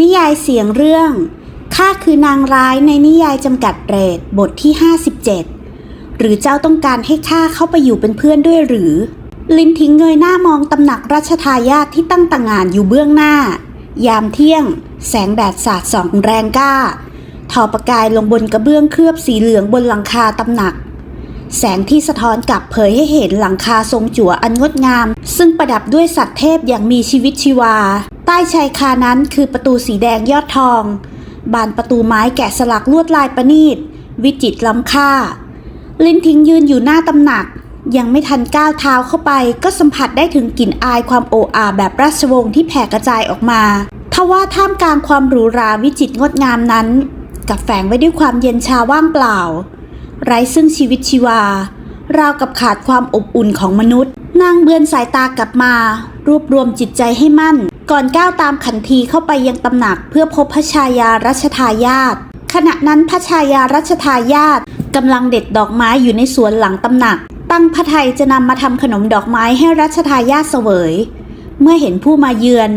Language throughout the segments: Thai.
นิยายเสียงเรื่องข้าคือนางร้ายในนิยายจำกัดเรทบทที่ 57 หรือเจ้าต้องการให้ข้าเข้าไปอยู่เป็นเพื่อนด้วยหรือ ลินทิ้งเงยหน้ามองตำหนักรัชทายาทที่ตั้งต่างานอยู่เบื้องหน้า ยามเที่ยง แสงแดดสาดส่องแรงกล้าทอประกายลงบนกระเบื้องเคลือบสีเหลืองบนหลังคาตำหนัก แสงที่สะท้อนกลับเผยให้เห็นหลังคาทรงจั่วอันงดงาม ซึ่งประดับด้วยสัตว์เทพอย่างมีชีวิตชีวา ใต้ชายคานั้นคือประตูสีแดงยอดทอง บานประตูไม้แกะสลักลวดลายประณีต วิจิตรล้ำค่า ลินทิ้งยืนอยู่หน้าตำหนัก ยังไม่ทันก้าวเท้าเข้าไป ก็สัมผัสได้ถึงกลิ่นอายความโออาแบบราชวงศ์ที่แผ่กระจายออกมาทว่าท่ามกลางความหรูหราวิจิตรงดงามนั้นกับแฝงไว้ด้วยความเย็นชาว่างเปล่า ไร้ซึ่งชีวิตชีวา ราวกับขาดความอบอุ่นของมนุษย์ นางเบือนสายตากลับมา รวบรวมจิตใจให้มั่น ก่อนก้าวตามขันทีเข้าไปยังตำหนักเพื่อพบพระชายารัชทายาทขณะนั้นพระชายารัชทายาทกำลังเด็ดดอกไม้อยู่ในสวนหลังตำหนัก ตั้งพระไทยจะนำมาทำขนมดอกไม้ให้รัชทายาทเสวย เมื่อเห็นผู้มาเยือน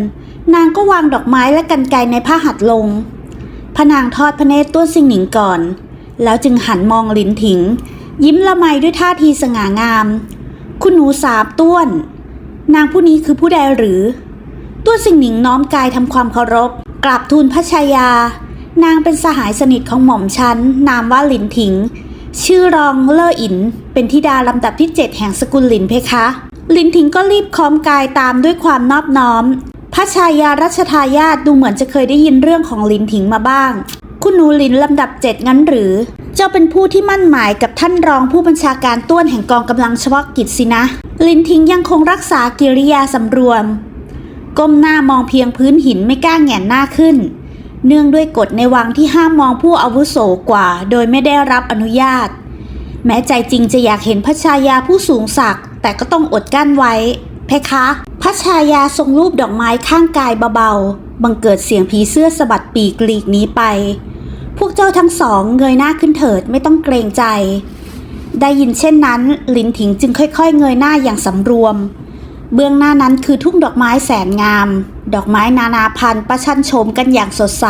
นางก็วางดอกไม้และกันไกในผ้าหัดลงพระนางทอดพระเนตรต้วนสิงหนิงก่อน แล้วจึงหันมองลินถิง ยิ้มละไมด้วยท่าทีสง่างาม คุณหนูสาบต้วน นางผู้นี้คือผู้ใดหรือต้วสิงหนิงน้อมกายทำความเคารพ กราบทูลพระชายา นางเป็นสหายสนิทของหม่อมฉันนามว่าหลินถิง ชื่อรองเล่ออิน เป็นธิดาลำดับที่เจ็ดแห่งสกุลหลินเพคะ ลินถิงก็รีบค้อมกายตามด้วยความนอบน้อม พระชายารัชทายาทดูเหมือนจะเคยได้ยินเรื่องของลินถิงมาบ้าง คุณหนูลินลำดับเจ็ดงั้นหรือ เจ้าเป็นผู้ที่มั่นหมายกับท่านรองผู้บัญชาการต้วนแห่งกองกำลังเฉพาะกิจสินะ ลินทิงยังคงรักษากิริยาสำรวม ก้มหน้ามองเพียงพื้นหินไม่กล้าแหงนหน้าขึ้น เนื่องด้วยกฎในวังที่ห้ามมองผู้อาวุโสกว่า โดยไม่ได้รับอนุญาต แม้ใจจริงจะอยากเห็นพระชายาผู้สูงศักดิ์แต่ก็ต้องอดกั้นไว้ เพคะพระชายาทรงรูปดอกไม้ข้างกายเบาๆ บังเกิดเสียงผีเสื้อสะบัดปีกหลีกหนี้ไป พวกเจ้าทั้งสองเงยหน้าขึ้นเถิดไม่ต้องเกรงใจ ได้ยินเช่นนั้น ลินถิงจึงค่อยๆ เงยหน้าอย่างสำรวม เบื้องหน้านั้นคือทุ่งดอกไม้แสนงาม ดอกไม้นานาพันธุ์ประชันโฉมกันอย่างสดใส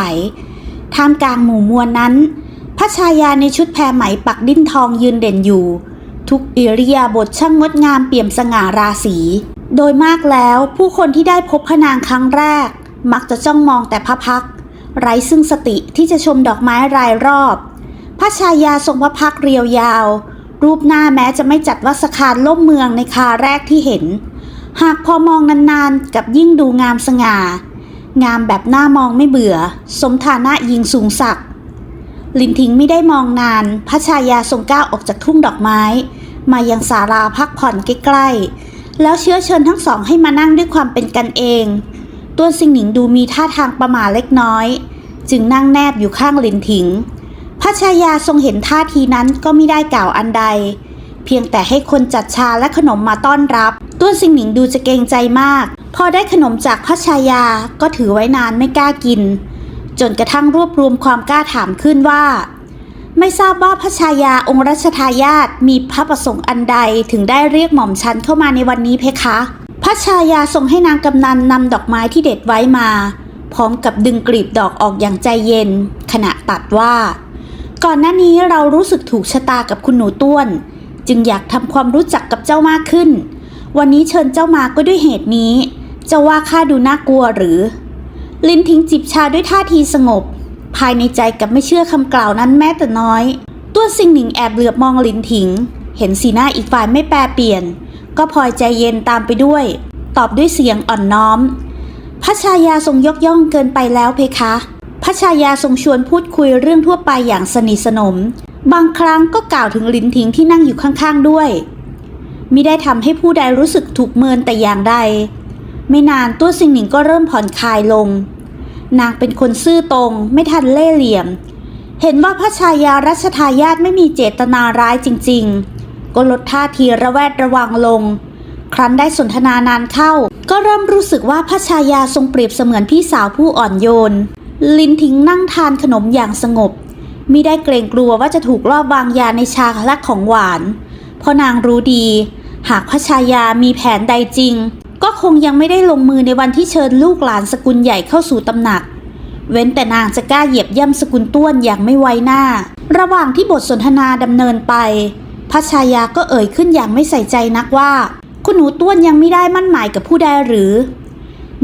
ท่ามกลางหมู่มวลนั้น พระชายาในชุดแพรไหมปักดิ้นทองยืนเด่นอยู่ ทุกอิริยาบถช่างงดงามเปี่ยมสง่าราศี โดยมากแล้วผู้คนที่ได้พบพระนางครั้งแรก มักจะจ้องมองแต่พระพัก ไร้ซึ่งสติที่จะชมดอกไม้รายรอบ พระชายาทรงพระพักเรียวยาว รูปหน้าแม้จะไม่จัดวัสคารล่มเมืองในคาแรกที่เห็น หากพอมองนานๆ กับยิ่งดูงามสง่า งามแบบหน้ามองไม่เบื่อ สมฐานะยิงสูงศัก ลินทิงไม่ได้มองนาน พระชายาทรงก้าวออกจากทุ่งดอกไม้ มายังศาลาพักผ่อนใกล้ๆ แล้วเชื้อเชิญทั้งสองให้มานั่งด้วยความเป็นกันเอง ตัวสิงหนิงดูมีท่าทางประหม่าเล็กน้อย จึงนั่งแนบอยู่ข้างลินถิง ระชายาทรงเห็นท่าทีนั้นก็ไม่ได้กล่าวอันใด เพียงแต่ให้คนจัดชาและขนมมาต้อนรับตัวสิงหนิงดูจะเกรงใจมาก พอได้ขนมจากพระชายาก็ถือไว้นานไม่กล้ากิน จนกระทั่งรวบรวมความกล้าถามขึ้นว่า ไม่ทราบว่าพระชายาองค์รัชทายาทมีพระประสงค์อันใดถึงได้เรียกหม่อมชันเข้ามาในวันนี้เพคะพระชายาทรงให้นางกำนันนำดอกไม้ที่เด็ดไว้มา พร้อมกับดึงกลีบดอกออกอย่างใจเย็น ขณะตัดว่า ก่อนหน้านี้เรารู้สึกถูกชะตากับคุณหนูต้วน จึงอยากทำความรู้จักกับเจ้ามากขึ้น วันนี้เชิญเจ้ามาก็ด้วยเหตุนี้ จะว่าข้าดูน่ากลัวหรือ ลินทิ้งจิบชาด้วยท่าทีสงบ ภายในใจกับไม่เชื่อคำกล่าวนั้นแม้แต่น้อย ตัวสิงหนิงแอบเหลือบมองลินถิงเห็นสีหน้าอีกฝ่ายไม่แปรเปลี่ยน ก็พลอยใจเย็นตามไปด้วย ตอบด้วยเสียงอ่อนน้อมพระชายาทรงยกย่องเกินไปแล้วเพคะ พระชายาทรงชวนพูดคุยเรื่องทั่วไปอย่างสนิทสนม บางครั้งก็กล่าวถึงลินทิงที่นั่งอยู่ข้างๆด้วยมิได้ทำให้ผู้ใดรู้สึกถูกเมินแต่อย่างใด ไม่นานตัวสิงหนิงก็เริ่มผ่อนคลายลง นางเป็นคนซื่อตรงไม่ทันเล่ห์เหลี่ยม เห็นว่าพระชายารัชทายาทไม่มีเจตนาร้ายจริง ๆ ก็ลดท่าทีระแวดระวังลง ครั้นได้สนทนานานเข้า ก็เริ่มรู้สึกว่าพระชายาทรงเปรียบเสมือนพี่สาวผู้อ่อนโยน ลินทิ้งนั่งทานขนมอย่างสงบมิได้เกรงกลัวว่าจะถูกลอบวางยาในชาและของหวาน เพราะนางรู้ดี หากพระชายามีแผนใดจริง ก็คงยังไม่ได้ลงมือในวันที่เชิญลูกหลานสกุลใหญ่เข้าสู่ตำหนัก เว้นแต่นางจะกล้าเหยียบย่ำสกุลต้วนอย่างไม่ไว้หน้า ระหว่างที่บทสนทนาดำเนินไป พระชายาก็เอ่ยขึ้นอย่างไม่ใส่ใจนักว่า คุณหนูต้วนยังไม่ได้มั่นหมายกับผู้ใดหรือ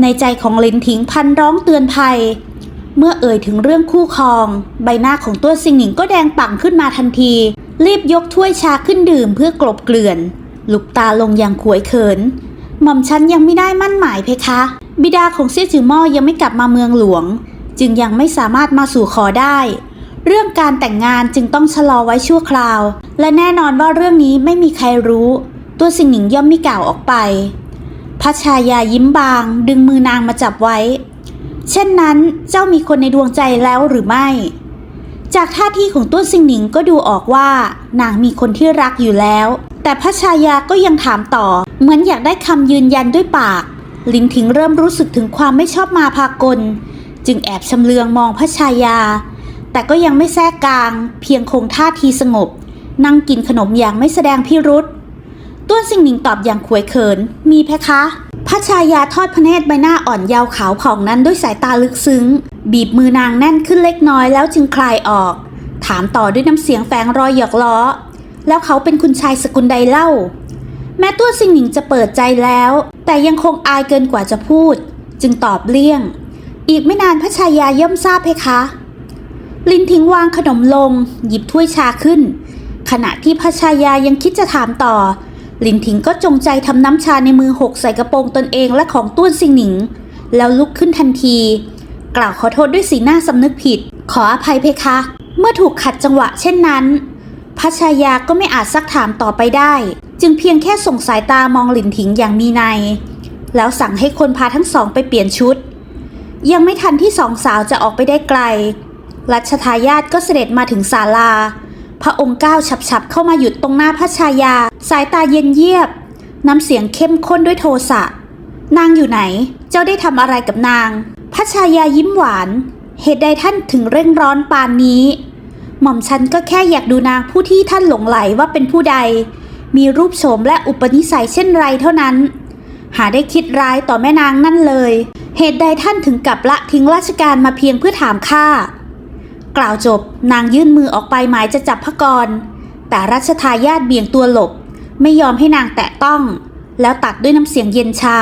ในใจของลินถิงพันร้องเตือนภัย เมื่อเอ่ยถึงเรื่องคู่ครอง ใบหน้าของตัวสิงหนิงก็แดงปังขึ้นมาทันที รีบยกถ้วยชาขึ้นดื่มเพื่อกลบเกลื่อนลุกตาลงอย่างขวยเขิน หม่อมฉันยังไม่ได้มั่นหมายเพคะ บิดาของเซี่ยจือม่อยังไม่กลับมาเมืองหลวง จึงยังไม่สามารถมาสู่ขอได้ เรื่องการแต่งงานจึงต้องชะลอไว้ชั่วคราว และแน่นอนว่าเรื่องนี้ไม่มีใครรู้ ตัวสิงหนิงย่อมไม่กล่าวออกไปพระชายายิ้มบาง ดึงมือนางมาจับไว้ เช่นนั้นเจ้ามีคนในดวงใจแล้วหรือไม่ จากท่าทีของต้นสิงหนิงก็ดูออกว่านางมีคนที่รักอยู่แล้ว แต่พระชายาก็ยังถามต่อ เหมือนอยากได้คำยืนยันด้วยปาก ลินถิงเริ่มรู้สึกถึงความไม่ชอบมาพากล จึงแอบชำเลืองมองพระชายา แต่ก็ยังไม่แทรกกลาง เพียงคงท่าทีสงบ นั่งกินขนมอย่างไม่แสดงพิรุษต้วนสิงหนิงตอบอย่างขวยเขิน มีเพคะ พระชายาทอดพระเนตรใบหน้าอ่อนเยาว์ขาวผ่องนั้นด้วยสายตาลึกซึ้ง บีบมือนางแน่นขึ้นเล็กน้อยแล้วจึงคลายออก ถามต่อด้วยน้ำเสียงแฝงรอยหยอกล้อ แล้วเขาเป็นคุณชายสกุลใดเล่า แม้ตัวสิงหนิงจะเปิดใจแล้ว แต่ยังคงอายเกินกว่าจะพูด จึงตอบเลี่ยง อีกไม่นานพระชายาย่อมทราบเพคะ ลินทิ้งวางขนมลง หยิบถ้วยชาขึ้น ขณะที่พระชายายังคิดจะถามต่อ ลินถิงก็จงใจทำน้ำชาในมือหกใส่กระโปรงตนเองและของต้วนซิงหนิง แล้วลุกขึ้นทันที กล่าวขอโทษด้วยสีหน้าสำนึกผิด ขออภัยเพคะ เมื่อถูกขัดจังหวะเช่นนั้นพระชายาก็ไม่อาจซักถามต่อไปได้ จึงเพียงแค่ส่งสายตามองหลินถิงอย่างมีในยแล้วสั่งให้คนพาทั้งสองไปเปลี่ยนชุด ยังไม่ทันที่สองสาวจะออกไปได้ไกล รัชทายาทก็เสด็จมาถึงศาลา พระองค์ก้าวฉับๆเข้ามาหยุดตรงหน้าพระชายา สายตาเย็นเยียบ น้ำเสียงเข้มข้นด้วยโทสะ นางอยู่ไหน เจ้าได้ทำอะไรกับนาง พระชายายิ้มหวาน เหตุใดท่านถึงเร่งร้อนปานนี้ หม่อมฉันก็แค่อยากดูนางผู้ที่ท่านหลงไหลว่าเป็นผู้ใด มีรูปโฉมและอุปนิสัยเช่นไรเท่านั้น หาได้คิดร้ายต่อแม่นางนั่นเลย เหตุใดท่านถึงกลับละทิ้งราชการมาเพียงเพื่อถามข้า กล่าวจบนางยื่นมือออกไปหมายจะจับพระกร แต่รัชทายาทเบี่ยงตัวหลบ ไม่ยอมให้นางแตะต้อง แล้วตัดด้วยน้ำเสียงเย็นชา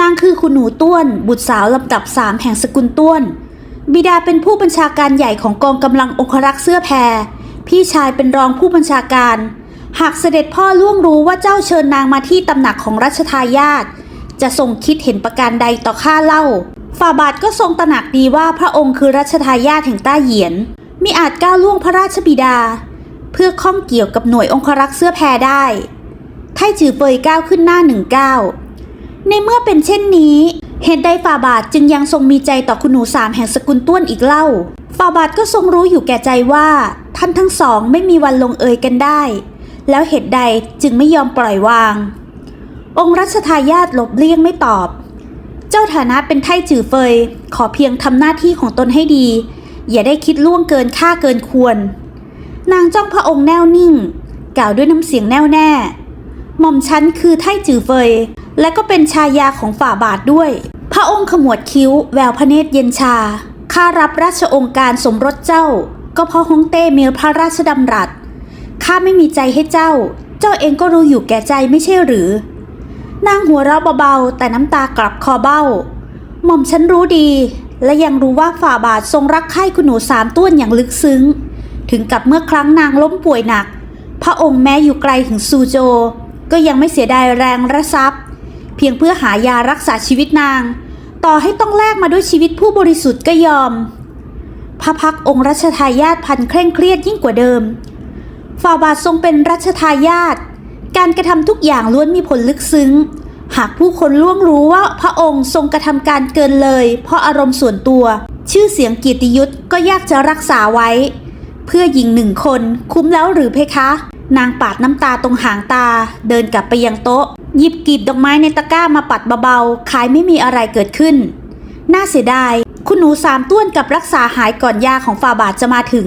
นางคือคุณหนูต้วน บุตรสาวลำดับสามแห่งสกุลต้วน บิดาเป็นผู้บัญชาการใหญ่ของกองกำลังองครักษ์เสื้อแพร พี่ชายเป็นรองผู้บัญชาการ หากเสด็จพ่อล่วงรู้ว่าเจ้าเชิญนางมาที่ตำหนักของรัชทายาทจะทรงคิดเห็นประการใดต่อข้าเล่า ฝ่าบาทก็ทรงตระหนักดีว่าพระองค์คือรัชทายาทแห่งต้าเหยียนมิอาจก้าวล่วงพระราชบิดา เพื่อข้องเกี่ยวกับหน่วยองครักษ์เสื้อแพรได้ไทจือเฟยก้าวขึ้นหน้าหนึ่งก้าวในเมื่อเป็นเช่นนี้ เหตุใดฝ่าบาทจึงยังทรงมีใจต่อคุณหนูสามแห่งสกุลต้วนอีกเล่า ฝ่าบาทก็ทรงรู้อยู่แก่ใจว่า ท่านทั้งสองไม่มีวันลงเอยกันได้ แล้วเหตุใดจึงไม่ยอมปล่อยวาง องค์รัชทายาทหลบเลี่ยงไม่ตอบ เจ้าฐานะเป็นไทจือเฟย ขอเพียงทำหน้าที่ของตนให้ดี อย่าได้คิดล่วงเกินค่าเกินควร นางจ้องพระองค์แน่วนิ่ง กล่าวด้วยน้ำเสียงแน่วแน่ หม่อมฉันคือไทจือเฟย และก็เป็นชายาของฝ่าบาทด้วย พระองค์ขมวดคิ้ว แววพระเนตรเย็นชา ข้ารับราชองค์การสมรสเจ้า ก็เพราะฮงเต้มีพระราชดำรัสข้าไม่มีใจให้เจ้า เจ้าเองก็รู้อยู่แก่ใจไม่ใช่หรือ นางหัวเราะเบาๆ แต่น้ำตากลับคอเบ้า หม่อมฉันรู้ดี และยังรู้ว่าฝ่าบาททรงรักใคร่คุณหนูสามต้วนอย่างลึกซึ้ง ถึงกับเมื่อครั้งนางล้มป่วยหนัก พระองค์แม้อยู่ไกลถึงซูโจ ก็ยังไม่เสียดายแรงและทรัพย์ เพียงเพื่อหายารักษาชีวิตนาง ต่อให้ต้องแลกมาด้วยชีวิตผู้บริสุทธิ์ก็ยอม พระพักองค์รัชทายาทพันเคร่งเครียดยิ่งกว่าเดิม ฝ่าบาททรงเป็นรัชทายาท การกระทำทุกอย่างล้วนมีผลลึกซึ้ง หากผู้คนล่วงรู้ว่าพระองค์ทรงกระทำการเกินเลย เพราะอารมณ์ส่วนตัว ชื่อเสียงเกียรติยศก็ยากจะรักษาไว้ เพื่อหญิงหนึ่งคนคุ้มแล้วหรือเพคะ นางปาดน้ำตาตรงหางตา เดินกลับไปยังโต๊ะ หยิบกีบดอกไม้ในตะกร้ามาปัดเบาๆขายไม่มีอะไรเกิดขึ้น น่าเสียดาย คุณหนูสามต้วนกับรักษาหายก่อนยาของฝ่าบาทจะมาถึง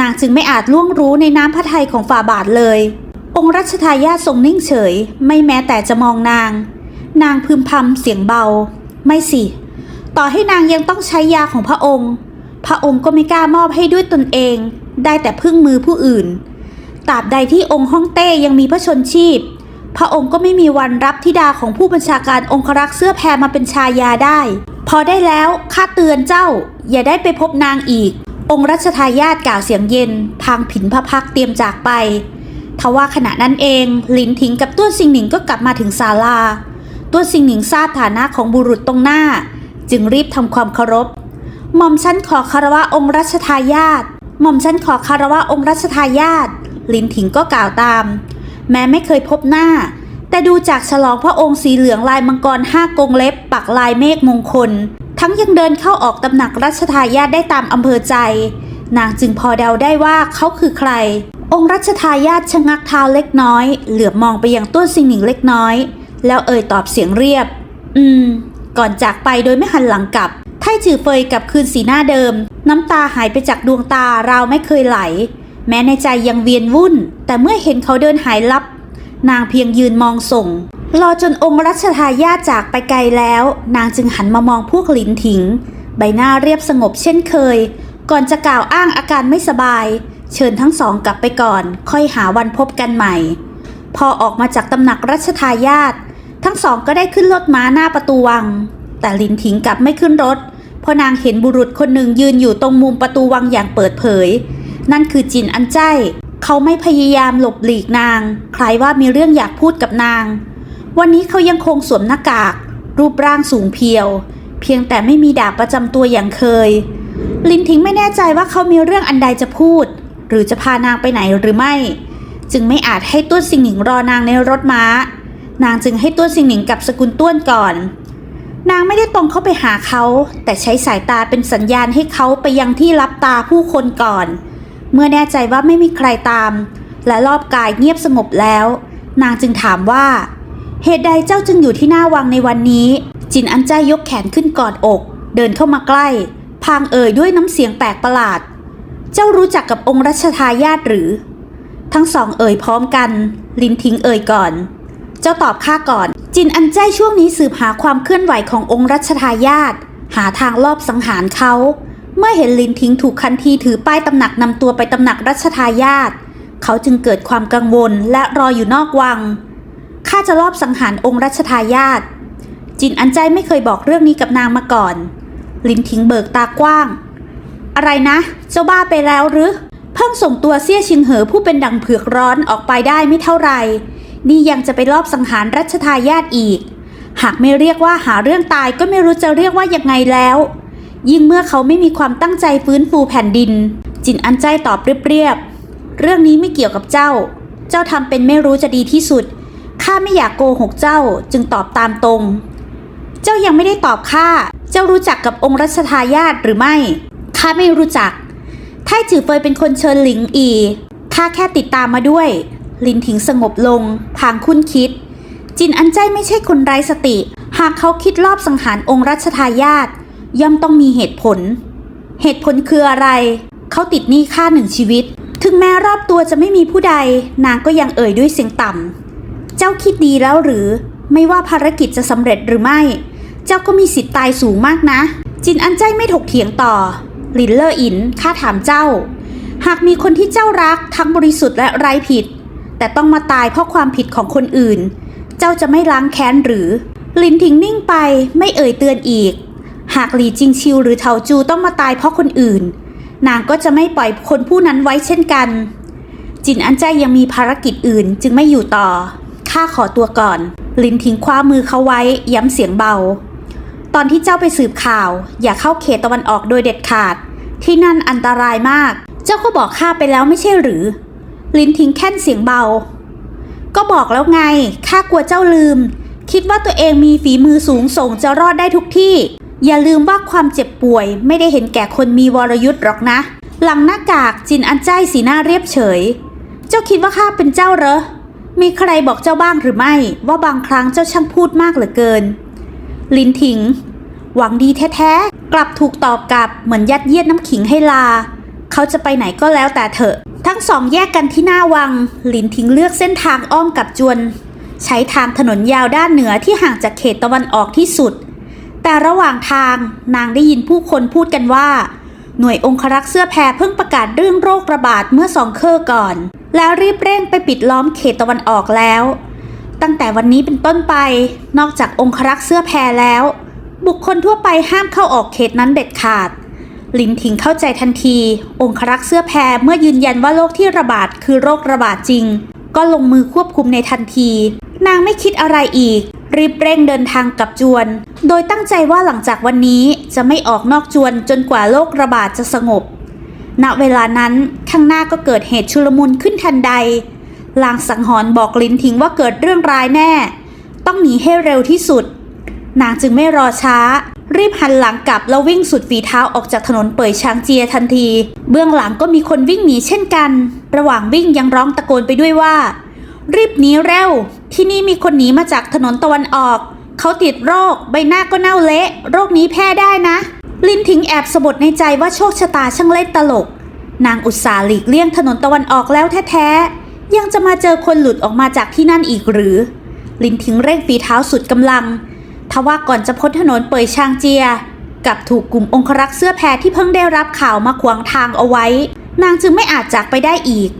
นางจึงไม่อาจล่วงรู้ในน้ำพระทัยของฝ่าบาทเลย องค์รัชทายาททรงนิ่งเฉย ไม่แม้แต่จะมองนาง นางพึมพำเสียงเบา ไม่สิ ต่อให้นางยังต้องใช้ยาของพระองค์ พระองค์ก็ไม่กล้ามอบให้ด้วยตนเอง ได้แต่พึ่งมือผู้อื่นตราบใดที่องค์ฮ่องเต้ยังมีพระชนชีพ พระองค์ก็ไม่มีวันรับธิดาของผู้บัญชาการองครักษ์เสื้อแพรมาเป็นชายาได้ พอได้แล้วข้าเตือนเจ้า อย่าได้ไปพบนางอีก องค์รัชทายาทกล่าวเสียงเย็น พางผินพระพักเตรียมจากไป ทว่าขณะนั้นเองลินทิงกับต้วนซิงหนิงก็กลับมาถึงศาลาต้วนซิงหนิงทราบฐานะของบุรุษตรงหน้า จึงรีบทำความเคารพหม่อมฉันขอคารวะองค์รัชทายาทหม่อมฉันขอคารวะองค์รัชทายาทลินถิงก็กล่าวตาม แม้ไม่เคยพบหน้า แต่ดูจากฉลองพระองค์สีเหลืองลายมังกรห้ากงเล็บ ปักลายเมฆมงคล ทั้งยังเดินเข้าออกตำหนักรัชทายาทได้ตามอำเภอใจ นางจึงพอเดาได้ว่าเขาคือใคร องค์รัชทายาทชะงักเท้าเล็กน้อย เหลือบมองไปยังต้นสิงหนิงเล็กน้อย แล้วเอ่ยตอบเสียงเรียบ อืม ก่อนจากไปโดยไม่หันหลังกลับไท่จือเฟยกลับคืนสีหน้าเดิม น้ำตาหายไปจากดวงตาราวไม่เคยไหล แม้ในใจยังเวียนวุ่น แต่เมื่อเห็นเขาเดินหายลับ นางเพียงยืนมองส่ง รอจนองค์รัชทายาทจากไปไกลแล้ว นางจึงหันมามองพวกหลินถิง ใบหน้าเรียบสงบเช่นเคย ก่อนจะกล่าวอ้างอาการไม่สบาย เชิญทั้งสองกลับไปก่อน ค่อยหาวันพบกันใหม่ พอออกมาจากตำหนักรัชทายาททั้งสองก็ได้ขึ้นรถม้าหน้าประตูวัง แต่ลินถิงกลับไม่ขึ้นรถ เพราะนางเห็นบุรุษคนหนึ่งยืนอยู่ตรงมุมประตูวังอย่างเปิดเผย นั่นคือจินอันใจ เขาไม่พยายามหลบหลีกนาง คล้ายว่ามีเรื่องอยากพูดกับนาง วันนี้เขายังคงสวมหน้ากาก รูปร่างสูงเพียว เพียงแต่ไม่มีดาบประจำตัวอย่างเคย ลินถิงไม่แน่ใจว่าเขามีเรื่องอันใดจะพูด หรือจะพานางไปไหนหรือไม่ จึงไม่อาจให้ต้วนสิงหนิงรอนางในรถม้า นางจึงให้ต้วนสิงหนิงกับสกุลต้วนก่อน นางไม่ได้ตรงเข้าไปหาเขา แต่ใช้สายตาเป็นสัญญาณให้เขาไปยังที่รับตาผู้คนก่อน เมื่อแน่ใจว่าไม่มีใครตาม และรอบกายเงียบสงบแล้ว นางจึงถามว่า เหตุใดเจ้าจึงอยู่ที่หน้าวังในวันนี้ จินอันใจยกแขนขึ้นกอดอก เดินเข้ามาใกล้พางเอ่ยด้วยน้ำเสียงแปลกประหลาด เจ้ารู้จักกับองค์รัชทายาทหรือ ทั้งสองเอ่ยพร้อมกัน ลินทิ้งเอ่ยก่อน เจ้าตอบข้าก่อน จินอันใจช่วงนี้สืบหาความเคลื่อนไหวขององค์รัชทายาทหาทางลอบสังหารเขาเมื่อเห็นลินทิ้งถูกคันทีถือป้ายตำหนักนำตัวไปตำหนักรัชทายาทเขาจึงเกิดความกังวลและรออยู่นอกวัง ข้าจะลอบสังหารองค์รัชทายาทจินอันใจไม่เคยบอกเรื่องนี้กับนางมาก่อน ลินทิ้งเบิกตากว้าง อะไรนะเจ้าบ้าไปแล้วหรือ เพิ่งส่งตัวเซี่ยชิงเหอผู้เป็นดังเผือกร้อนออกไปได้ไม่เท่าไหร่ นี่ยังจะไปลอบสังหารรัชทายาทอีก หากไม่เรียกว่าหาเรื่องตายก็ไม่รู้จะเรียกว่ายังไงแล้ว ยิ่งเมื่อเขาไม่มีความตั้งใจฟื้นฟูแผ่นดิน จินอันใจตอบเรียบๆเรื่องนี้ไม่เกี่ยวกับเจ้า เจ้าทำเป็นไม่รู้จะดีที่สุดข้าไม่อยากโกหกเจ้าจึงตอบตามตรง เจ้ายังไม่ได้ตอบข้า เจ้ารู้จักกับองค์รัชทายาทหรือไม่ ข้าไม่รู้จักไท่จือเฟยเป็นคนเชิญหลิงอีข้าแค่ติดตามมาด้วย ลินถิงสงบลง พางคุ้นคิด จินอันใจไม่ใช่คนไร้สติ หากเขาคิดรอบสังหารองค์รัชทายาทย่อมต้องมีเหตุผล เหตุผลคืออะไร เขาติดหนี้ค่าหนึ่งชีวิต ถึงแม้รอบตัวจะไม่มีผู้ใด นางก็ยังเอ่ยด้วยเสียงต่ำ เจ้าคิดดีแล้วหรือ ไม่ว่าภารกิจจะสำเร็จหรือไม่ เจ้าก็มีสิทธิ์ตายสูงมากนะ จินอันใจไม่ถกเถียงต่อ ลินเลอร์อินข้าถามเจ้า หากมีคนที่เจ้ารักทั้งบริสุทธิ์และไร้ผิด แต่ต้องมาตายเพราะความผิดของคนอื่น เจ้าจะไม่ล้างแค้นหรือ ลินทิ้งนิ่งไปไม่เอ่ยเตือนอีก หากหลีจิงชิวหรือเถาจูต้องมาตายเพราะคนอื่น นางก็จะไม่ปล่อยคนผู้นั้นไว้เช่นกัน จินอันใจยังมีภารกิจอื่นจึงไม่อยู่ต่อข้าขอตัวก่อน ลินทิ้งคว้ามือเขาไว้ย้ำเสียงเบาตอนที่เจ้าไปสืบข่าว อย่าเข้าเขตตะวันออกโดยเด็ดขาด ที่นั่นอันตรายมาก เจ้าก็บอกข้าไปแล้วไม่ใช่หรือ ลินทิ้งแค่นเสียงเบา ก็บอกแล้วไง ข้ากลัวเจ้าลืม คิดว่าตัวเองมีฝีมือสูงส่งจะรอดได้ทุกที่ อย่าลืมว่าความเจ็บป่วยไม่ได้เห็นแก่คนมีวรยุทธ์หรอกนะ หลังหน้ากากจินอันใจสีหน้าเรียบเฉย เจ้าคิดว่าข้าเป็นเจ้าเหรอ มีใครบอกเจ้าบ้างหรือไม่ ว่าบางครั้งเจ้าช่างพูดมากเหลือเกิน ลินถิงหวังดีแท้ๆ กลับถูกตอบกลับเหมือนยัดเยียดน้ำขิงให้ลา เขาจะไปไหนก็แล้วแต่เถอะ ทั้งสองแยกกันที่หน้าวัง หลินทิ้งเลือกเส้นทางอ้อมกับจวน ใช้ทางถนนยาวด้านเหนือที่ห่างจากเขตตะวันออกที่สุด แต่ระหว่างทางนางได้ยินผู้คนพูดกันว่า หน่วยองครักษ์เสื้อแพรเพิ่งประกาศเรื่องโรคระบาดเมื่อสองเคอก่อน แล้วรีบเร่งไปปิดล้อมเขตตะวันออกแล้ว ตั้งแต่วันนี้เป็นต้นไป นอกจากองครักษ์เสื้อแพรแล้ว บุคคลทั่วไปห้ามเข้าออกเขตนั้นเด็ดขาดลินถิงเข้าใจทันที องครักษ์เสื้อแพรเมื่อยืนยันว่าโรคที่ระบาดคือโรคระบาดจริง ก็ลงมือควบคุมในทันที นางไม่คิดอะไรอีก รีบเร่งเดินทางกับจวน โดยตั้งใจว่าหลังจากวันนี้จะไม่ออกนอกจวนจนกว่าโรคระบาดจะสงบ ณเวลานั้นข้างหน้าก็เกิดเหตุชุลมุนขึ้นทันใดลางสังหรณ์บอกลินทิงว่าเกิดเรื่องร้ายแน่ ต้องหนีให้เร็วที่สุด นางจึงไม่รอช้า รีบหันหลังกลับแล้ววิ่งสุดฝีเท้าออกจากถนนเป่ยชางเจียทันที เบื้องหลังก็มีคนวิ่งหนีเช่นกัน ระหว่างวิ่งยังร้องตะโกนไปด้วยว่า รีบหนีเร็ว ที่นี่มีคนหนีมาจากถนนตะวันออก เขาติดโรค ใบหน้าก็เน่าเละ โรคนี้แพร่ได้นะ ลินทิงแอบสะบดในใจว่าโชคชะตาช่างเล่นตลก นางอุตสาห์หลีกเลี่ยงถนนตะวันออกแล้วแท้ๆยังจะมาเจอคนหลุดออกมาจากที่นั่นอีกหรือ ลินทิงเร่งฝีเท้าสุดกำลัง ทว่าก่อนจะพ้นถนนเปยชางเจียกับถูกกลุ่มองครักษ์เสื้อแพรที่เพิ่งได้รับข่าวมาขวางทางเอาไว้ นางจึงไม่อาจจากไปได้อีก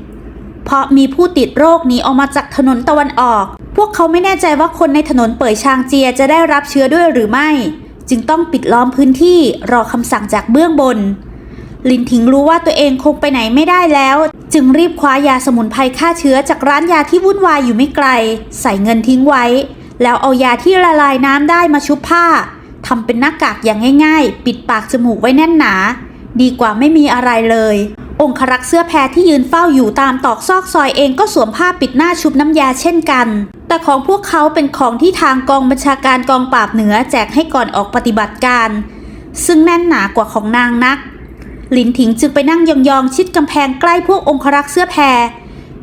เพราะมีผู้ติดโรคหนีออกมาจากถนนตะวันออก พวกเขาไม่แน่ใจว่าคนในถนนเป่ยชางเจียจะได้รับเชื้อด้วยหรือไม่ จึงต้องปิดล้อมพื้นที่รอคำสั่งจากเบื้องบน ลินทิงรู้ว่าตัวเองคงไปไหนไม่ได้แล้ว จึงรีบคว้ายาสมุนไพรฆ่าเชื้อจากร้านยาที่วุ่นวายอยู่ไม่ไกล ใส่เงินทิ้งไว้ แล้วเอายาที่ละลายน้ำได้มาชุบผ้าทำเป็นหน้ากากอย่างง่าย ๆ ปิดปากจมูกไว้แน่นหนา ดีกว่าไม่มีอะไรเลย องครักษ์เสื้อแพรที่ยืนเฝ้าอยู่ตามตอกซอกซอยเองก็สวมผ้าปิดหน้าชุบน้ำยาเช่นกัน แต่ของพวกเขาเป็นของที่ทางกองบัญชาการกองปราบเหนือแจกให้ก่อนออกปฏิบัติการ ซึ่งแน่นหนากว่าของนางนักลินถิงจึงไปนั่งยองๆชิดกำแพงใกล้พวกองครักษ์เสื้อแพร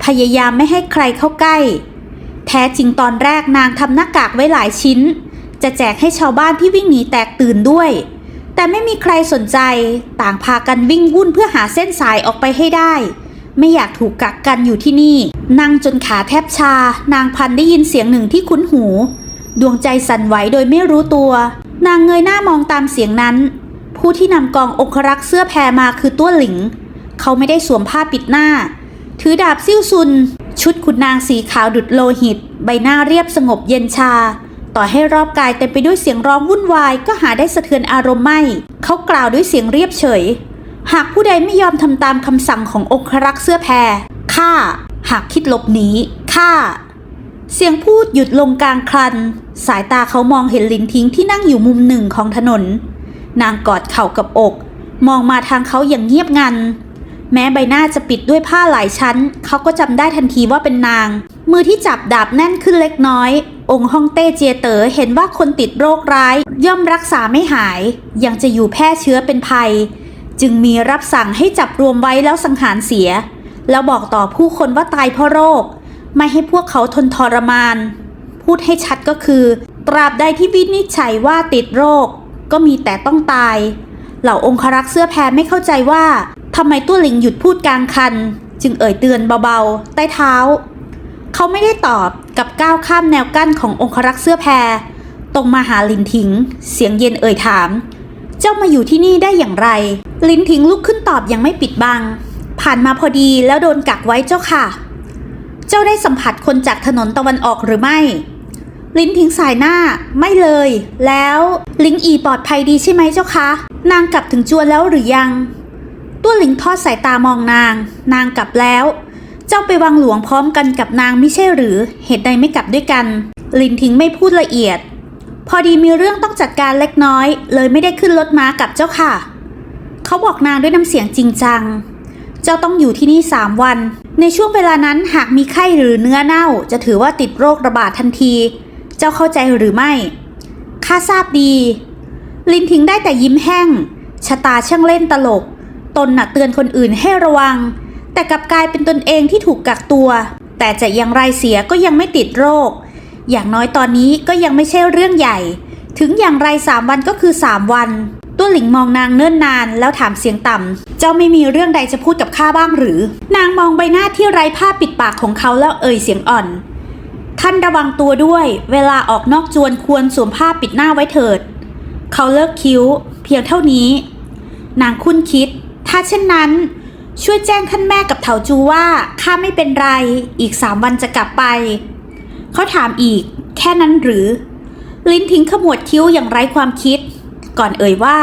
พยายามไม่ให้ใครเข้าใกล้ แท้จริงตอนแรกนางทำหน้ากากไว้หลายชิ้น จะแจกให้ชาวบ้านที่วิ่งหนีแตกตื่นด้วย แต่ไม่มีใครสนใจ ต่างพากันวิ่งวุ่นเพื่อหาเส้นสายออกไปให้ได้ ไม่อยากถูกกักกันอยู่ที่นี่ นั่งจนขาแทบชา นางพันได้ยินเสียงหนึ่งที่คุ้นหู ดวงใจสั่นไหวโดยไม่รู้ตัว นางเงยหน้ามองตามเสียงนั้น ผู้ที่นำกององครักษ์เสื้อแพรมาคือตัวหลิง เขาไม่ได้สวมผ้าปิดหน้า ถือดาบซิ่วซุน ชุดขุนนางสีขาวดุดโลหิต ใบหน้าเรียบสงบเย็นชา ต่อให้รอบกายเต็มไปด้วยเสียงร้องวุ่นวายก็หาได้สะเทือนอารมณ์ไม่ เขากล่าวด้วยเสียงเรียบเฉย หากผู้ใดไม่ยอมทำตามคำสั่งขององครักษ์เสื้อแพรฆ่าหากคิดหลบหนีฆ่าเสียงพูดหยุดลงกลางครัน สายตาเขามองเห็นลินทิ้งที่นั่งอยู่มุมหนึ่งของถนน นางกอดเข่ากับอก มองมาทางเขาอย่างเงียบงัน แม้ใบหน้าจะปิดด้วยผ้าหลายชั้น เขาก็จำได้ทันทีว่าเป็นนาง มือที่จับดาบแน่นขึ้นเล็กน้อย องค์ฮ่องเต้เจียเต๋อเห็นว่าคนติดโรคร้าย ย่อมรักษาไม่หาย ยังจะอยู่แพร่เชื้อเป็นภัย จึงมีรับสั่งให้จับรวมไว้แล้วสังหารเสีย แล้วบอกต่อผู้คนว่าตายเพราะโรค ไม่ให้พวกเขาทนทรมาน พูดให้ชัดก็คือ ตราบใดที่วินิจฉัยว่าติดโรค ก็มีแต่ต้องตาย เหล่าองครักษ์เสื้อแพรไม่เข้าใจว่า ทำไมตัวหลิงหยุดพูดกลางคัน จึงเอ่ยเตือนเบาๆ ใต้เท้า เขาไม่ได้ตอบกับก้าวข้ามแนวกั้นขององครักษ์เสื้อแพร ตรงมาหาลินทิง เสียงเย็นเอ่ยถาม เจ้ามาอยู่ที่นี่ได้อย่างไร ลินทิงลุกขึ้นตอบยังไม่ปิดบัง ผ่านมาพอดีแล้วโดนกักไว้เจ้าค่ะ เจ้าได้สัมผัสคนจากถนนตะวันออกหรือไม่ ลินทิงสายหน้าไม่เลย แล้วลิงอีปลอดภัยดีใช่ไหมเจ้าคะ นางกลับถึงจวนแล้วหรือยัง ตัวหลิงทอดสายตามองนาง นางกลับแล้ว เจ้าไปวังหลวงพร้อมกันกับนางไม่ใช่หรือ เหตุใดไม่กลับด้วยกัน ลินทิ้งไม่พูดละเอียด พอดีมีเรื่องต้องจัดการเล็กน้อย เลยไม่ได้ขึ้นรถม้ากับเจ้าค่ะ เขาบอกนางด้วยน้ำเสียงจริงจัง เจ้าต้องอยู่ที่นี่สามวัน ในช่วงเวลานั้นหากมีไข้หรือเนื้อเน่า จะถือว่าติดโรคระบาดทันที เจ้าเข้าใจหรือไม่ข้าทราบดี ลินทิ้งได้แต่ยิ้มแห้งชะตาช่างเล่นตลก ตนน่ะเตือนคนอื่นให้ระวัง แต่กลับกลายเป็นตนเองที่ถูกกักตัว แต่จะอยังไรเสียก็ยังไม่ติดโรค อย่างน้อยตอนนี้ก็ยังไม่ใช่เรื่องใหญ่ ถึงอย่างไรสามวันก็คือสามวัน ตัวหลิงมองนางเนิ่นนานแล้วถามเสียงต่ำเจ้าไม่มีเรื่องใดจะพูดกับข้าบ้างหรือ นางมองใบหน้าที่ไร้ผ้าปิดปากของเขาแล้วเอ่ยเสียงอ่อน ท่านระวังตัวด้วย เวลาออกนอกจวนควรสวมผ้าปิดหน้าไว้เถิด เขาเลิกคิ้ว เพียงเท่านี้ นางคุ้นคิด ถ้าเช่นนั้น ช่วยแจ้งท่านแม่กับเถาจูว่าข้าไม่เป็นไร อีกสามวันจะกลับไป เขาถามอีก แค่นั้นหรือ ลิ้นทิ้งขมวดคิ้วอย่างไร้ความคิด ก่อนเอ่ยว่า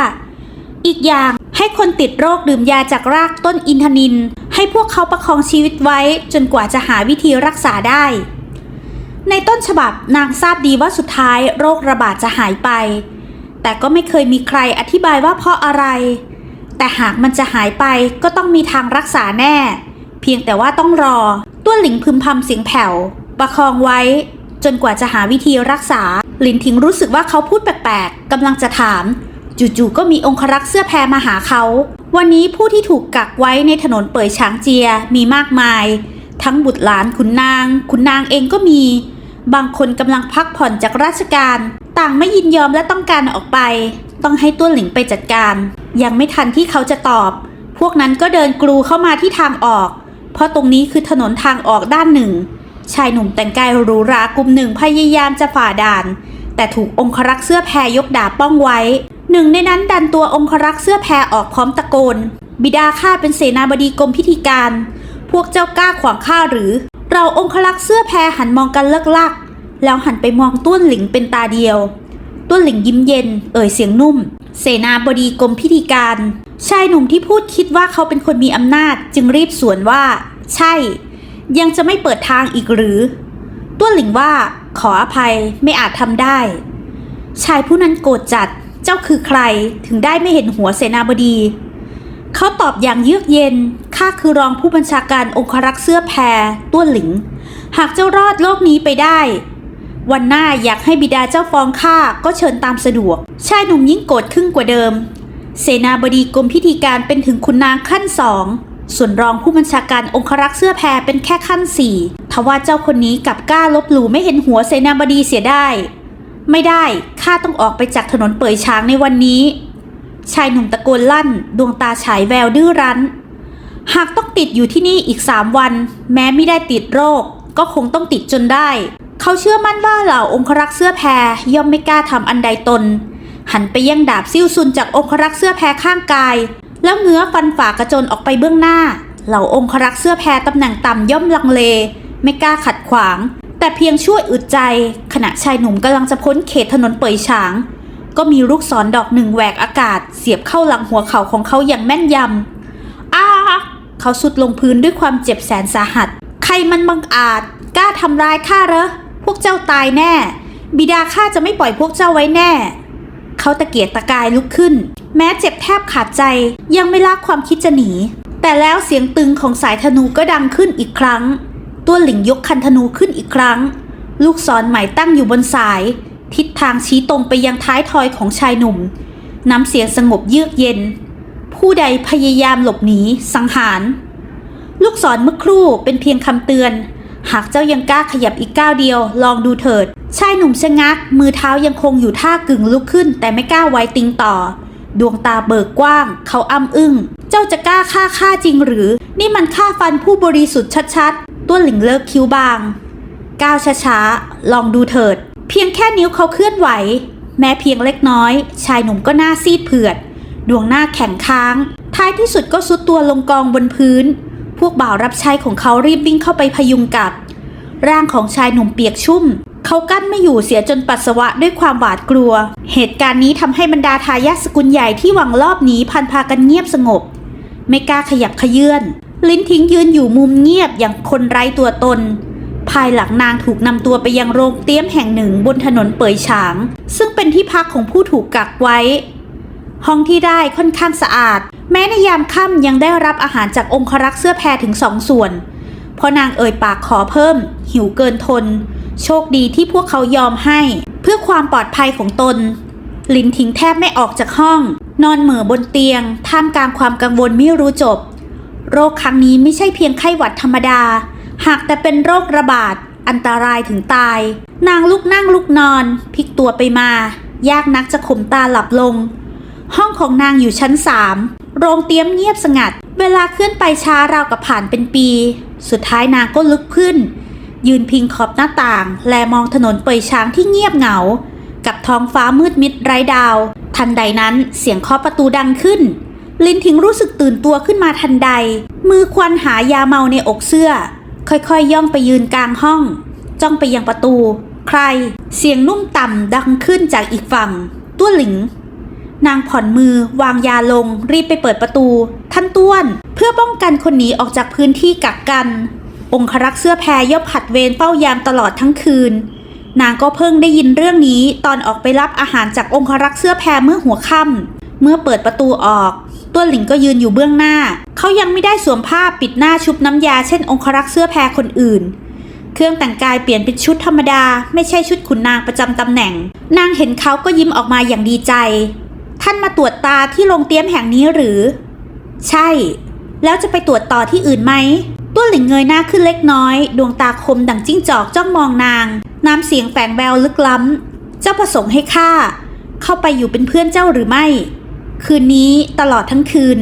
อีกอย่างให้คนติดโรคดื่มยาจากรากต้นอินทนิน ให้พวกเขาประคองชีวิตไว้จนกว่าจะหาวิธีรักษาได้ ในต้นฉบับนางทราบดีว่าสุดท้ายโรคระบาดจะหายไป แต่ก็ไม่เคยมีใครอธิบายว่าเพราะอะไร แต่หากมันจะหายไปก็ต้องมีทางรักษาแน่ เพียงแต่ว่าต้องรอต้วหลิงพึมพำเสียงแผ่ว ประคองไว้ จนกว่าจะหาวิธีรักษา หลินทิงรู้สึกว่าเขาพูดแปลกๆกำลังจะถาม จู่ๆก็มีองครักษ์เสื้อแพรมาหาเขา วันนี้ผู้ที่ถูกกักไว้ในถนนเป่ยช้างเจียมีมากมาย ทั้งบุตรหลานขุนนาง ขุนนางเองก็มี บางคนกำลังพักผ่อนจากราชการ ต่างไม่ยินยอมและต้องการออกไป ต้องให้ต้วหลิงไปจัดการ ยังไม่ทันที่เขาจะตอบ พวกนั้นก็เดินกรูเข้ามาที่ทางออก เพราะตรงนี้คือถนนทางออกด้านหนึ่ง ชายหนุ่มแต่งกายหรูหรากลุ่มหนึ่งพยายามจะฝ่าด่าน แต่ถูกองครักษ์เสื้อแพรยกดาบป้องไว้ หนึ่งในนั้นดันตัวองครักษ์เสื้อแพรออกพร้อมตะโกน บิดาข้าเป็นเสนาบดีกรมพิธีการ พวกเจ้ากล้าขวางข้าหรือ เราองครักษ์เสื้อแพรหันมองกันเลิกลักแล้วหันไปมองต้วนหลิงเป็นตาเดียว ต้วนหลิงยิ้มเย็น เอ่ยเสียงนุ่ม เสนาบดีกรมพิธีการ ชายหนุ่มที่พูดคิดว่าเขาเป็นคนมีอำนาจ จึงรีบสวนว่า ใช่ ยังจะไม่เปิดทางอีกหรือ ต้วนหลิงว่า ขออภัยไม่อาจทำได้ ชายผู้นั้นโกรธจัดเจ้าคือใครถึงได้ไม่เห็นหัวเสนาบดี เขาตอบอย่างเยือกเย็นข้าคือรองผู้บัญชาการองครักษ์เสื้อแพรต้วนหลิง หากเจ้ารอดโลกนี้ไปได้ วันหน้าอยากให้บิดาเจ้าฟ้องข้าก็เชิญตามสะดวก ชายหนุ่มยิ่งโกรธขึ้นกว่าเดิม เสนาบดีกรมพิธีการเป็นถึงคุณนางขั้นสอง ส่วนรองผู้บัญชาการองครักษ์เสื้อแพรเป็นแค่ขั้นสี่ทว่าเจ้าคนนี้กลับกล้าลบหลู่ไม่เห็นหัวเสนาบดีเสียได้ ไม่ได้ ข้าต้องออกไปจากถนนเป่ยช้างในวันนี้ ชายหนุ่มตะโกนลั่น ดวงตาฉายแววดื้อรั้น หากต้องติดอยู่ที่นี่อีกสามวัน แม้ไม่ได้ติดโรค ก็คงต้องติดจนได้ เขาเชื่อมั่นว่าเหล่าองครักษ์เสื้อแพรย่อมไม่กล้าทำอันใดตน หันไปแย่งดาบซิ่วซุนจากองครักษ์เสื้อแพรข้างกาย แล้วเงื้อฟันฝ่ากระจนออกไปเบื้องหน้า เหล่าองครักษ์เสื้อแพรตำแหน่งต่ำย่อมลังเล ไม่กล้าขัดขวาง แต่เพียงช่วยอึดใจ ขณะชายหนุ่มกำลังจะพ้นเขตถนนเป่ยฉาง ก็มีลูกศรดอกหนึ่งแหวกอากาศ เสียบเข้าหลังหัวเข่าของเขาอย่างแม่นยำอ้าเขาสุดลงพื้นด้วยความเจ็บแสนสาหัส ใครมันบังอาจกล้าทำร้ายข้าเหรอ วกเจ้าตายแน่ บิดาข้าจะไม่ปล่อยพวกเจ้าไว้แน่ เขาตะเกียกตะกายลุกขึ้น แม้เจ็บแทบขาดใจยังไม่ละความคิดจะหนี แต่แล้วเสียงตึงของสายธนูก็ดังขึ้นอีกครั้ง ตัวหลิงยกคันธนูขึ้นอีกครั้ง ลูกศรใหม่ตั้งอยู่บนสาย ทิศทางชี้ตรงไปยังท้ายทอยของชายหนุ่ม น้ำเสียงสงบเยือกเย็น ผู้ใดพยายามหลบหนีสังหาร ลูกศรเมื่อครู่เป็นเพียงคำเตือน หากเจ้ายังกล้าขยับอีกก้าวเดียว ลองดูเถิด ชายหนุ่มชะงัก มือเท้ายังคงอยู่ท่ากึ่งลุกขึ้น แต่ไม่กล้าไว้ติงต่อ ดวงตาเบิกกว้าง เขาอ้ำอึ้ง เจ้าจะกล้าฆ่าข้าจริงหรือ นี่มันฆ่าฟันผู้บริสุทธิ์ชัดๆ ตัวหลิงเลิกคิ้วบาง ก้าวช้าๆ ลองดูเถิด เพียงแค่นิ้วเขาเคลื่อนไหว แม้เพียงเล็กน้อย ชายหนุ่มก็หน้าซีดเผือด ดวงหน้าแข็งค้าง ท้ายที่สุดก็ซุดตัวลงกองบนพื้น พวกบ่าวรับใช้ของเขารีบวิ่งเข้าไปพยุงกับ ร่างของชายหนุ่มเปียกชุ่ม เขากั้นไม่อยู่เสียจนปัสสาวะด้วยความหวาดกลัว เหตุการณ์นี้ทำให้บรรดาทายาทสกุลใหญ่ที่หวังรอบหนีพันพากันเงียบสงบ ไม่กล้าขยับขยื่นลิ้นทิ้งยืนอยู่มุมเงียบอย่างคนไร้ตัวตน ภายหลังนางถูกนำตัวไปยังโรงเตี้ยมแห่งหนึ่งบนถนนเป่ยฉาง ซึ่งเป็นที่พักของผู้ถูกกักไว้ ห้องที่ได้ค่อนข้างสะอาด แม้ในยามค่ำยังได้รับอาหารจากองครักษ์เสื้อแพรถึงสองส่วนพราะนางเอ่ยปากขอเพิ่ม หิวเกินทน โชคดีที่พวกเขายอมให้ เพื่อความปลอดภัยของตน ลินทิ้งแทบไม่ออกจากห้อง นอนเหม่อบนเตียง ท่ามกลางความกังวลไม่รู้จบ โรคครั้งนี้ไม่ใช่เพียงไข้หวัดธรรมดา หากแต่เป็นโรคระบาด อันตรายถึงตาย นางลุกนั่งลุกนอน พลิกตัวไปมา ยากนักจะข่มตาหลับลง ห้องของนางอยู่ชั้นสาม โรงเตรียมเงียบสงัด เวลาเคลื่อนไปช้าราวกับผ่านเป็นปี สุดท้ายนางก็ลุกขึ้น ยืนพิงขอบหน้าต่าง แลมองถนนเปยช้างที่เงียบเหงา กับท้องฟ้ามืดมิดไร้ดาว ทันใดนั้นเสียงเคาะประตูดังขึ้น ลินทิงรู้สึกตื่นตัวขึ้นมาทันใด มือควันหายาเมาในอกเสื้อ ค่อยๆย่องไปยืนกลางห้อง จ้องไปยังประตู ใคร เสียงนุ่มต่ำดังขึ้นจากอีกฝั่ง ตัวหลิง นางผ่อนมือ วางยาลง รีบไปเปิดประตู ท่านต้วน เพื่อป้องกันคนหนีออกจากพื้นที่กักกัน องครักษ์เสื้อแพรย่อมผัดเวรเฝ้ายามตลอดทั้งคืน นางก็เพิ่งได้ยินเรื่องนี้ ตอนออกไปรับอาหารจากองครักษ์เสื้อแพรเมื่อหัวค่ำเมื่อเปิดประตูออกตัวหลิงก็ยืนอยู่เบื้องหน้า เขายังไม่ได้สวมผ้าปิดหน้าชุบน้ำยาเช่นองครักษ์เสื้อแพรคนอื่นเครื่องแต่งกายเปลี่ยนเป็นชุดธรรมดา ไม่ใช่ชุดขุนนางประจำตำแหน่ง นางเห็นเขาก็ยิ้มออกมาอย่างดีใจ ท่านมาตรวจตาที่โรงเตรียมแห่งนี้หรือ ใช่ แล้วจะไปตรวจต่อที่อื่นไหม ตัวหลิงเงยหน้าขึ้นเล็กน้อย ดวงตาคมดังจิ้งจอกจ้องมองนาง น้ำเสียงแฝงแววลึกล้ำ เจ้าประสงค์ให้ข้าเข้าไปอยู่เป็นเพื่อนเจ้าหรือไม่ คืนนี้ตลอดทั้งคืน